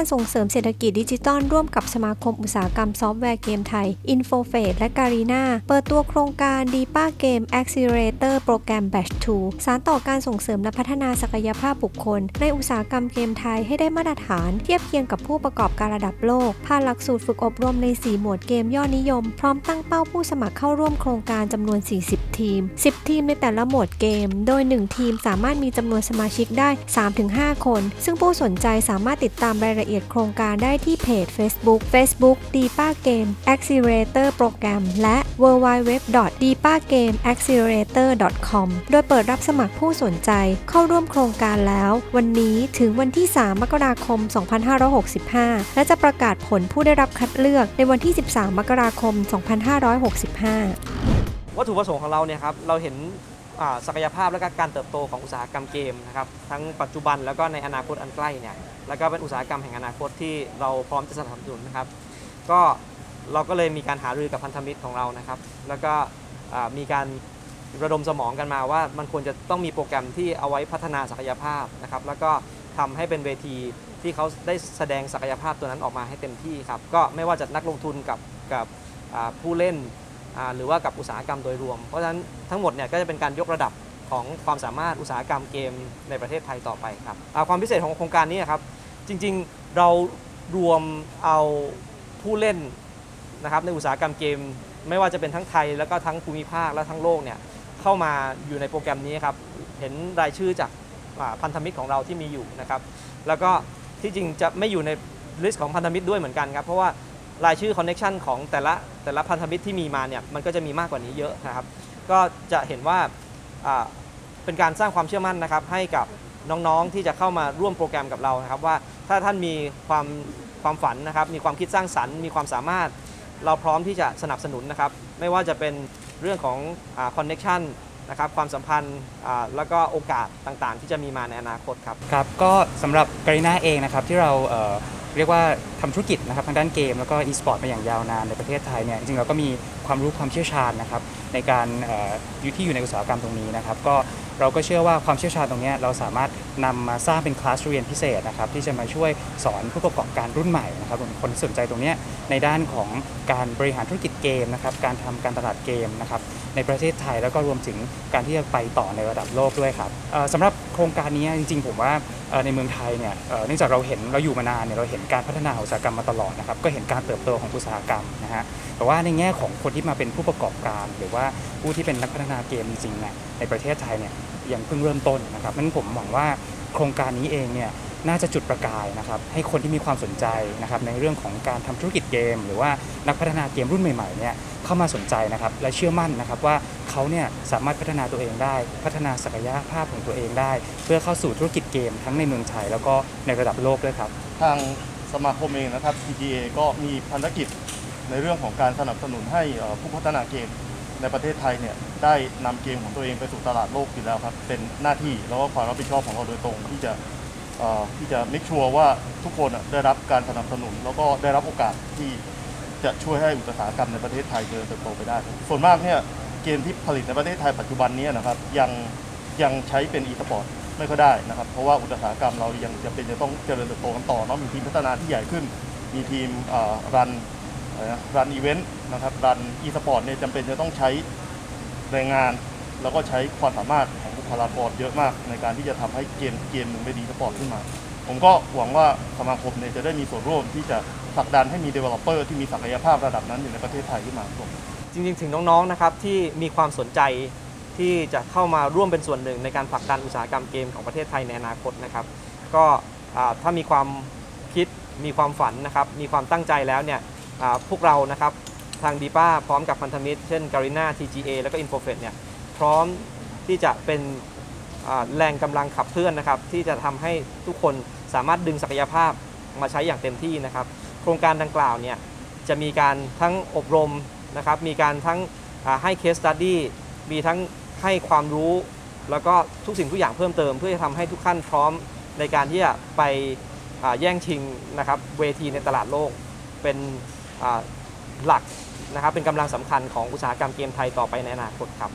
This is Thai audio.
การส่งเสริมเศรษฐกิจดิจิทัลร่วมกับสมาคมอุตสาหกรรมซอฟต์แวร์เกมไทย i n f o f a d e และการีนาเปิดตัวโครงการ d e p a Game Accelerator โปรแกรม Batch 2 สารต่อการส่งเสริมและพัฒนาศักยภาพบุคคล ในอุตสาหกรรมเกมไทยให้ได้มาตรฐานเทียบเคียงกับผู้ประกอบการระดับโลก ผ่านหลักสูตรฝึกอบรมใน 4 หมวดเกมยอดนิยม พร้อมตั้งเป้าผู้สมัครเข้าร่วมโครงการจำนวน 40 ทีม 10 ทีมในแต่ละหมวดเกม โดย 1 ทีมสามารถมีจำนวนสมาชิกได้ 3-5 คน ซึ่งผู้สนใจสามารถติดตามรายละเอียดเอียดโครงการได้ที่เพจ Facebook Facebook d e p a Game Accelerator โปรแกรมและ w w w d e p a g a m e a c c e l e r a t o r c o m โดยเปิดรับสมัครผู้สนใจเข้าร่วมโครงการแล้ว วันนี้ถึงวันที่ 3 มกราคม 2565 และจะประกาศผลผู้ได้รับคัดเลือกในวันที่ 13 มกราคม 2565 วัตถุประสงค์ของเราเนี่ยครับ เราเห็น ศักยภาพและก็การเติบโตของอุตสาหกรรมเกมนะครับทั้งปัจจุบันแล้วก็ในอนาคตอันใกล้เนี่ยแล้วก็เป็นอุตสาหกรรมแห่งอนาคตที่เราพร้อมจะสนับสนุนนะครับ ก็เราก็เลยมีการหารือกับพันธมิตรของเรานะครับ แล้วก็มีการระดมสมองกันมาว่ามันควรจะต้องมีโปรแกรมที่เอาไว้พัฒนาศักยภาพนะครับแล้วก็ทำให้เป็นเวทีที่เขาได้แสดงศักยภาพตัวนั้นออกมาให้เต็มที่ครับก็ไม่ว่าจะนักลงทุนกับกับผู้เล่น หรือว่ากับอุตสาหกรรมโดยรวม เพราะฉะนั้นทั้งหมดเนี่ยก็จะเป็นการยกระดับของความสามารถอุตสาหกรรมเกมในประเทศไทยต่อไปครับความพิเศษของโครงการนี้ครับจริงๆเรารวมเอาผู้เล่นนะครับในอุตสาหกรรมเกม ไม่ว่าจะเป็นทั้งไทยแล้วก็ทั้งภูมิภาคและทั้งโลกเนี่ยเข้ามาอยู่ในโปรแกรมนี้ครับเห็นรายชื่อจากพันธมิตรของเราที่มีอยู่นะครับแล้วก็ที่จริงจะไม่อยู่ในลิสต์ของพันธมิตรด้วยเหมือนกันครับเพราะว่า รายชื่อคอนเน็ชันของแต่ละแต่ละพันธมิตรที่มีมาเนี่ยมันก็จะมีมากกว่านี้เยอะนะครับ ก็จะเห็นว่าเป็นการสร้างความเชื่อมั่นนะครับ ให้กับน้องๆที่จะเข้ามาร่วมโปรแกรมกับเรานะครับว่าถ้าท่านมีความความฝันนะครับ มีความคิดสร้างสรรค์ มีความสามารถเราพร้อมที่จะสนับสนุนนะครับ ไม่ว่าจะเป็นเรื่องของคอนเน็ชันนะครับความสัมพันธ์แล้วก็โอกาสต่างๆ ที่จะมีมาในอนาคตครับครับ ก็สำหรับกรีนาเองนะครับที่เรา เรียกว่าทำธุรกิจนะครับทางด้านเกมแล้วก็อีสปอร์ตมาอย่างยาวนานในประเทศไทยเนี่ยจริงๆเราก็มีความรู้ความเชี่ยวชาญนะครับในการที่อยู่ในอุตสาหกรรมตรงนี้นะครับ ก็ เราก็เชื่อว่าความเชี่ยวชาญตรงนี้เราสามารถนำมาสร้างเป็นคลาสเรียนพิเศษนะครับที่จะมาช่วยสอนผู้ประกอบการรุ่นใหม่นะครับคนสนใจตรงนี้ในด้านของการบริหารธุรกิจเกมนะครับการทำการตลาดเกมนะครับในประเทศไทยแล้วก็รวมถึงการที่จะไปต่อในระดับโลกด้วยครับสำหรับโครงการนี้จริงๆ ผมว่าในเมืองไทยเนี่ยเนื่องจากเราเห็นเราอยู่มานานเนี่ยเราเห็นการพัฒนาอุตสาหกรรมมาตลอดนะครับก็เห็นการเติบโตของอุตสาหกรรมนะฮะแต่ว่าในแง่ของคนที่มาเป็นผู้ประกอบการ หรือว่าผู้ที่เป็นนักพัฒนาเกมจริงๆเนี่ยในประเทศไทยเนี่ย ยังเพิ่งเริ่มต้นนะครับนั้นผมหวังว่าโครงการนี้เองเนี่ยน่าจะจุดประกายนะครับให้คนที่มีความสนใจนะครับในเรื่องของการทำธุรกิจเกม หรือว่านักพัฒนาเกมรุ่นใหม่ๆเนี่ยเข้ามาสนใจนะครับและเชื่อมั่นนะครับว่าเขาเนี่ยสามารถพัฒนาตัวเองได้ พัฒนาศักยภาพของตัวเองได้ เพื่อเข้าสู่ธุรกิจเกมทั้งในเมืองไทยแล้วก็ในระดับโลกด้วยครับ ทางสมาคมเองนะครับ TGA ก็มีพันธกิจในเรื่องของการสนับสนุนให้ผู้พัฒนาเกม ในประเทศไทยเนี่ยได้นำเกมของตัวเองไปสู่ตลาดโลกอยู่แล้วครับ เป็นหน้าที่แล้วก็ความรับผิดชอบของเราโดยตรงที่จะที่จะมิชัวร์ว่าทุกคนได้รับการสนับสนุน แล้วก็ได้รับโอกาสที่จะช่วยให้อุตสาหกรรมในประเทศไทยเจริญเติบโตไปได้ ส่วนมากเนี่ยเกมที่ผลิตในประเทศไทยปัจจุบันนี้นะครับยังยังใช้เป็นอีสปอร์ตไม่ค่อยได้นะครับ เพราะว่าอุตสาหกรรมเรายังจำเป็นจะต้องเจริญเติบโตกันต่อเนาะมีทีมพัฒนาที่ใหญ่ขึ้น มีทีมรัน รันอีเวนต์นะครับรันอีสปอร์ตเนี่ยจำเป็นจะต้องใช้แรงงาน แล้วก็ใช้ความสามารถของบุคลากรเยอะมาก ในการที่จะทำให้เกมเกมหนึ่งเป็นอีสปอร์ตขึ้นมา ผมก็หวังว่าสมาคมเนี่ยจะได้มีส่วนร่วมที่จะผลักดันให้มี developer ที่มีศักยภาพระดับนั้นอยู่ในประเทศไทยขึ้นมาครับจริงๆ ถึงน้องๆนะครับที่มีความสนใจที่จะเข้ามาร่วมเป็นส่วนหนึ่งในการผลักดันอุตสาหกรรมเกมของประเทศไทยในอนาคตนะครับ ก็ถ้ามีความคิดมีความฝันนะครับ มีความตั้งใจแล้วเนี่ย พวกเรานะครับทางดีป้าพร้อมกับพันธมิตร เช่นการีนา TGA แล้วก็ i n f o f e t เนี่ยพร้อมที่จะเป็นแรงกำลังขับเคลื่อนนะครับที่จะทำให้ทุกคนสามารถดึงศักยภาพมาใช้อย่างเต็มที่นะครับ โครงการดังกล่าวเนี่ยจะมีการทั้งอบรมนะครับมีการทั้งให้ case study มีทั้งให้ความรู้ แล้วก็ทุกสิ่งทุกอย่างเพิ่มเติม เพื่อจะทำให้ทุกขั้นพร้อมในการที่จะไปแย่งชิงนะครับเวทีในตลาดโลกเป็น หลักนะครับเป็นกำลังสำคัญของอุตสาหกรรมเกมไทยต่อไปในอนาคตครับ